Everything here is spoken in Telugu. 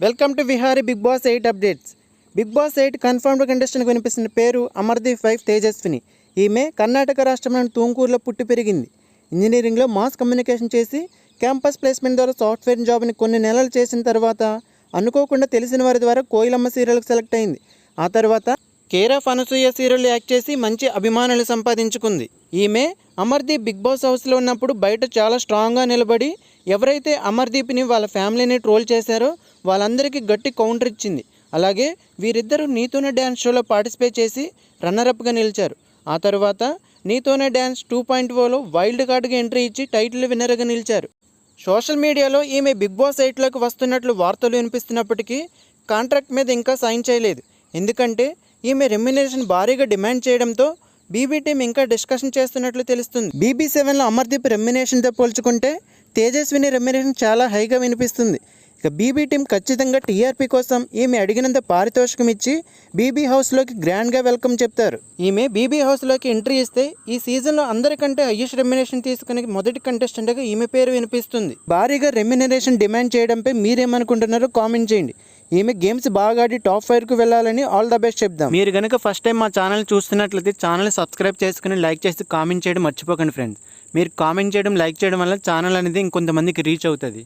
Welcome to Vihari Bigg Boss eight updates Bigg Boss eight confirmed contestant వినిపిస్తున్న పేరు అమర్దీప్ వైఫ్ తేజస్విని ఈమె కర్ణాటక రాష్ట్రంలోని తూంకూరులో పుట్టి పెరిగింది. ఇంజనీరింగ్లో మాస్ కమ్యూనికేషన్ చేసి క్యాంపస్ ప్లేస్మెంట్ ద్వారా సాఫ్ట్వేర్ జాబ్ని కొన్ని నెలలు చేసిన తర్వాత అనుకోకుండా తెలిసిన వారి ద్వారా కోయిలమ్మ సీరియల్కి సెలెక్ట్ అయింది. ఆ తర్వాత care of Anasuya serial act చేసి మంచి అభిమానులు సంపాదించుకుంది. ఈమె అమర్దీప్ బిగ్ బాస్ హౌస్లో ఉన్నప్పుడు బయట చాలా స్ట్రాంగ్గా నిలబడి ఎవరైతే అమర్దీప్ని వాళ్ళ ఫ్యామిలీని ట్రోల్ చేశారో వాళ్ళందరికీ గట్టి కౌంటర్ ఇచ్చింది. అలాగే వీరిద్దరూ నీతోనే డ్యాన్స్ షోలో పార్టిసిపేట్ చేసి రన్నరప్గా నిలిచారు. ఆ తర్వాత నీతోనే డ్యాన్స్ టూ పాయింట్ ఓలో వైల్డ్ కార్డ్గా ఎంట్రీ ఇచ్చి టైటిల్ విన్నర్గా నిలిచారు. సోషల్ మీడియాలో ఈమె బిగ్ బాస్ ఎయిట్లోకి వస్తున్నట్లు వార్తలు వినిపిస్తున్నప్పటికీ కాంట్రాక్ట్ మీద ఇంకా సైన్ చేయలేదు. ఎందుకంటే ఈమె రెమ్యునరేషన్ భారీగా డిమాండ్ చేయడంతో బీబీ టీం ఇంకా డిస్కషన్ చేస్తున్నట్లు తెలుస్తుంది. బీబీ సెవెన్లో అమర్దీప్ రెమ్యునేషన్తో పోల్చుకుంటే తేజస్విని రెమ్యునేషన్ చాలా హైగా వినిపిస్తుంది. ఇక బీబీ టీం ఖచ్చితంగా టీఆర్పీ కోసం ఈమె అడిగినంత పారితోషికం ఇచ్చి బీబీ హౌస్లోకి గ్రాండ్గా వెల్కమ్ చెప్తారు. ఈమె బీబీ హౌస్లోకి ఎంట్రీ ఇస్తే ఈ సీజన్లో అందరికంటే హయ్యెస్ట్ రెమ్యునేషన్ తీసుకునే మొదటి కంటెస్టెంట్గా ఈమె పేరు వినిపిస్తుంది. భారీగా రెమ్యునరేషన్ డిమాండ్ చేయడంపై మీరేమనుకుంటున్నారో కామెంట్ చేయండి. ఈమె గేమ్స్ బాగా ఆడి టాప్ ఫైవ్కు వెళ్ళాలని ఆల్ ద బెస్ట్ చెప్దాం. మీరు కనుక ఫస్ట్ టైం మా ఛానల్ చూస్తున్నట్లయితే ఛానల్ సబ్స్క్రైబ్ చేసుకుని లైక్ చేసి కామెంట్ చేయడం మర్చిపోకండి ఫ్రెండ్స్. మీరు కామెంట్ చేయడం లైక్ చేయడం వల్ల ఛానల్ అనేది ఇంకొంతమందికి రీచ్ అవుతుంది.